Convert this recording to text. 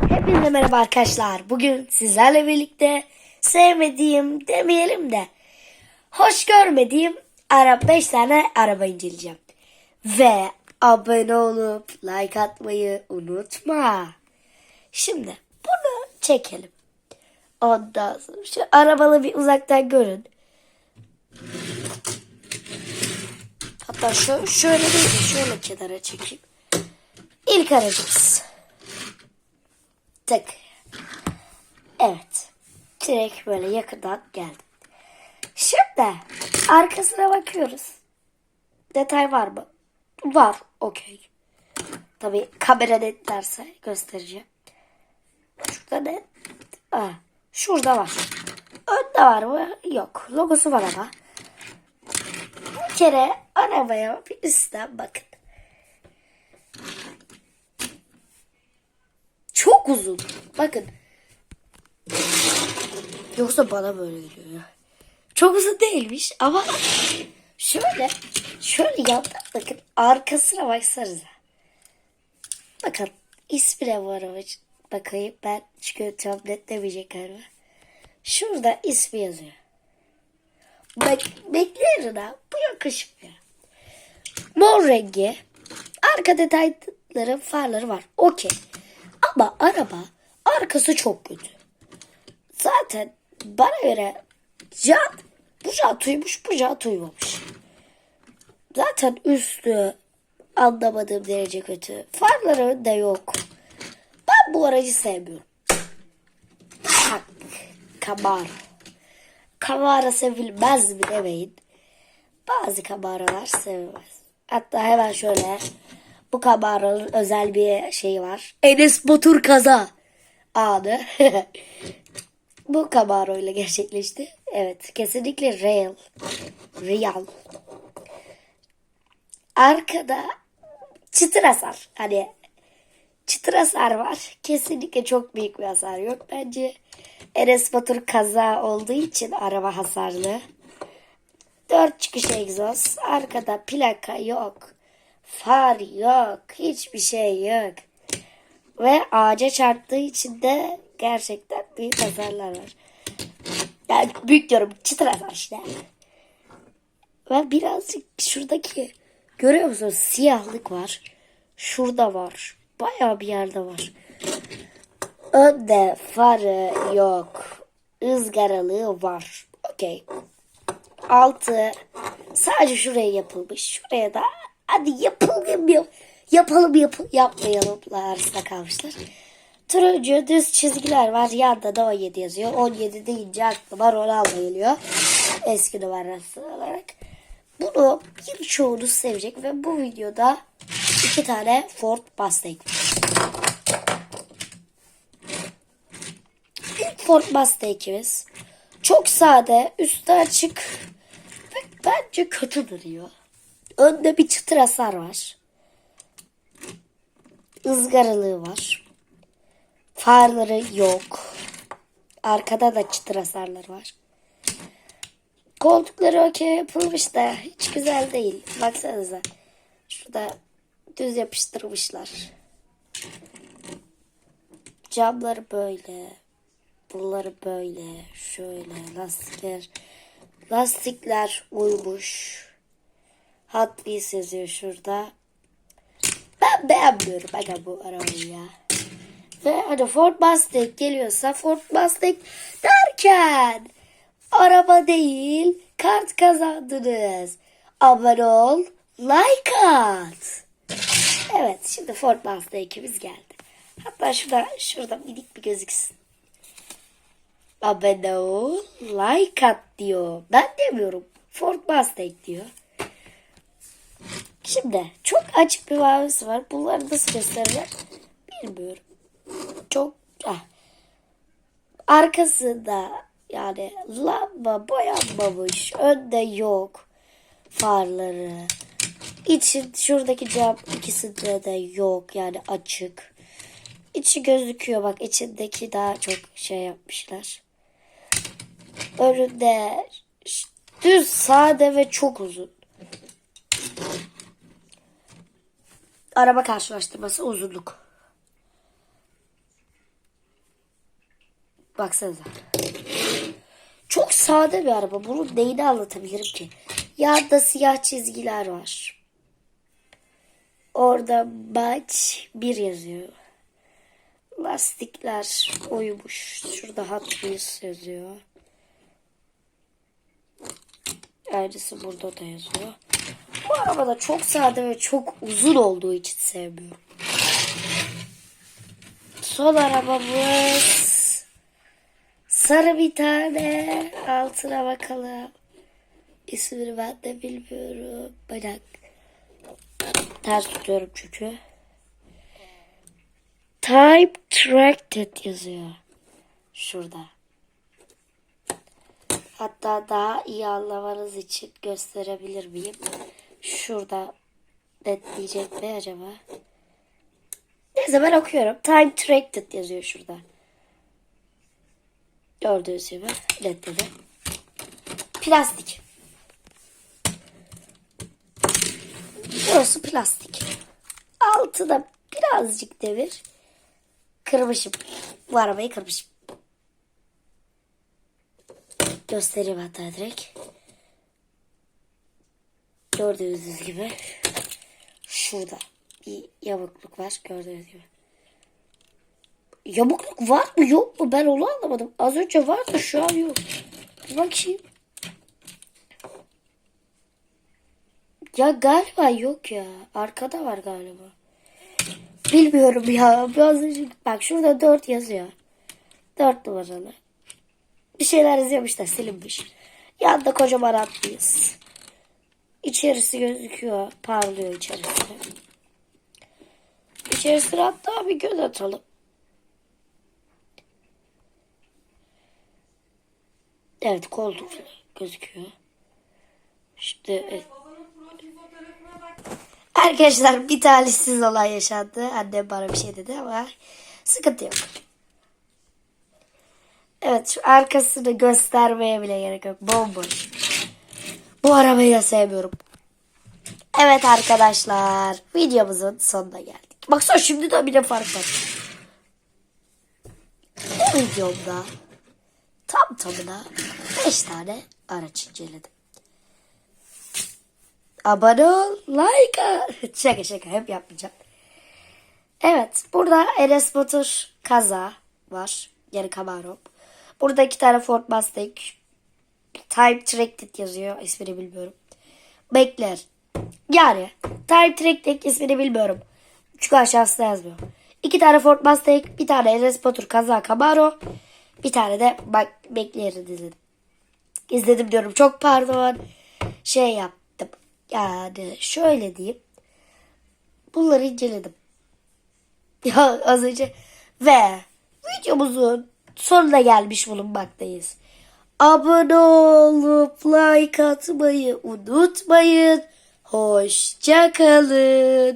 Hepinize merhaba arkadaşlar. Bugün sizlerle birlikte sevmediğim demeyelim de hoş görmediğim araba 5 tane araba inceleyeceğim. Ve abone olup like atmayı unutma. Şimdi bunu çekelim. Ondan sonra şu arabalı bir uzaktan görün. Hatta şu, şöyle değil de şöyle kenara çekeyim. İlk aracımız. Tık. Evet. Direkt böyle yakından geldim. Şimdi arkasına bakıyoruz. Detay var mı? Var. Okey. Tabii kamera net derse göstereceğim. Şurada ne? Aa, şurada var. Önde var mı? Yok. Logosu var ama. Bir kere arabaya bir üstten bakın. Çok uzun. Bakın. Yoksa bana böyle geliyor ya. Çok uzun değilmiş ama şöyle şöyle yandan bakın arkasına baksanıza. Bakın ismine var ama bakayım ben çünkü tablet demeyecek galiba. Şurada ismi yazıyor. Bak bekleyin ha bu yakışmıyor. Mor rengi arka detayları farları var. Okey. Ama araba arkası çok kötü. Zaten bana göre jant bu jant uymuş bu jant uymamış. Zaten üstü anlamadığım derece kötü. Farları da yok. Ben bu aracı sevmiyorum. Bak Camaro. Camaro sevilmez mi demeyin. Bazı Camaro'lar sevilmez. Hatta hemen şöyle bu Camaro'nun özel bir şeyi var. Enes Batur kaza anı. bu Camaro ile gerçekleşti. Evet kesinlikle real. Real. Arkada çıtır hasar. Hani çıtır hasar var. Kesinlikle çok büyük bir hasar yok. Bence Enes Batur kaza olduğu için araba hasarlı. Dört çıkış egzoz. Arkada plaka yok. Far yok. Hiçbir şey yok. Ve ağaca çarptığı için de gerçekten büyük hasarlar var. Yani büyük diyorum çıtır hasar işte. Ve birazcık şuradaki görüyor musunuz siyahlık var. Şurada var. Bayağı bir yerde var. Önde farı yok. ızgaralığı var. Okey. Altı sadece şuraya yapılmış. Şuraya da hadi yapalım yap yapalım yap yapmayalım arasında kalmışlar. Turuncu düz çizgiler var. Yanda da 17 yazıyor. 17 deyince aklıma Ronaldo geliyor. Eski numarası olarak. Bunu birçoğunuz sevecek ve bu videoda iki tane Ford Mustang. İlk Ford Mustang'imiz çok sade, üstü açık ve bence kötü duruyor. Önde bir çıtır hasar var. ızgaralığı var. Farları yok. Arkada da çıtır hasarlar var. Koltukları okey yapılmış da hiç güzel değil. Baksanıza. Şurada düz yapıştırmışlar. Camları böyle. Buraları böyle. Şöyle lastikler. Lastikler uymuş. Hot Wheels yazıyor şurada. Ben beğenmiyorum aga bu arabayı ya. Ve hani Ford Mustang geliyorsa Ford Mustang derken araba değil kart kazandınız. Abone ol, like at. Evet şimdi Ford Mustang'imiz geldi. Hatta şurada, şurada minik bir gözüksün. Abone ol, like at diyor. Ben demiyorum. Ford Mustang diyor. Şimdi çok açık bir mavisi var. Bunları nasıl gösterirler bilmiyorum. Çok ah. arkasında yani lamba boyanmamış. Önde yok farları. İçi şuradaki cam ikisinde de yok yani açık. İçi gözüküyor bak içindeki daha çok şey yapmışlar. Önünde düz sade ve çok uzun. Araba karşılaştırması uzunluk. Baksanıza. Çok sade bir araba. Bunun neyini anlatabilirim ki? Yanda siyah çizgiler var. Orada maç bir yazıyor. Lastikler oymuş. Şurada Hot Wheels yazıyor. Aynısı burada da yazıyor. Bu araba da çok sade ve çok uzun olduğu için sevmiyorum. Son arabamız sarı bir tane altına bakalım. İsmini ben de bilmiyorum. Bak. Ters tutuyorum çünkü. Type Tracted yazıyor. Şurada. Hatta daha iyi anlamanız için gösterebilir miyim? Şurada netleyecek mi acaba? Neyse ben okuyorum. Time Tracted yazıyor şurada. Gördüğünüz gibi netledi. Plastik. Burası plastik. Altına birazcık demir. Kırmışım. Bu arabayı kırmışım. Göstereyim hatta direkt. Gördüğünüz gibi. Şurada bir yamukluk var. Gördüğünüz gibi. Yamukluk var mı yok mu? Ben onu anlamadım. Az önce vardı şu an yok. Bir bakayım. Ya galiba yok ya. Arkada var galiba. Bilmiyorum ya. Biraz bak şurada 4 yazıyor. 4 numaralı. Bir şeyler yazıyormuş da silinmiş. Yanında kocaman atlıyız. İçerisi gözüküyor. Parlıyor içerisi. İçerisine hatta bir göz atalım. Evet koltuk gözüküyor. Şimdi evet. Arkadaşlar bir talihsiz olay yaşandı. Annem bana bir şey dedi ama sıkıntı yok. Evet şu arkasını göstermeye bile gerek yok. Bomboş. Bu arabayı da sevmiyorum. Evet arkadaşlar videomuzun sonuna geldik. Baksana şimdi de bir fark var. Bu videomda tam tamına 5 tane araç inceledim. Abone ol, like at. Şaka şaka hep yapmayacağım. Evet burada Enes Batur kaza var. Yani Camaro. Burada iki tane Ford Mustang. Type Tracted yazıyor. İsmini bilmiyorum. Bekler. Yani Type Tracted ismini bilmiyorum. Çünkü aşağısında yazmıyor. İki tane Ford Mustang, bir tane Enes Batur kaza Camaro. Bir tane de bak Bekler'i izledim. İzledim diyorum. Çok pardon. Şey yaptım. Yani şöyle diyeyim. Bunları inceledim. Ya az önce ve videomuzun sonuna gelmiş bulunmaktayız. Abone olup like atmayı unutmayın. Hoşçakalın.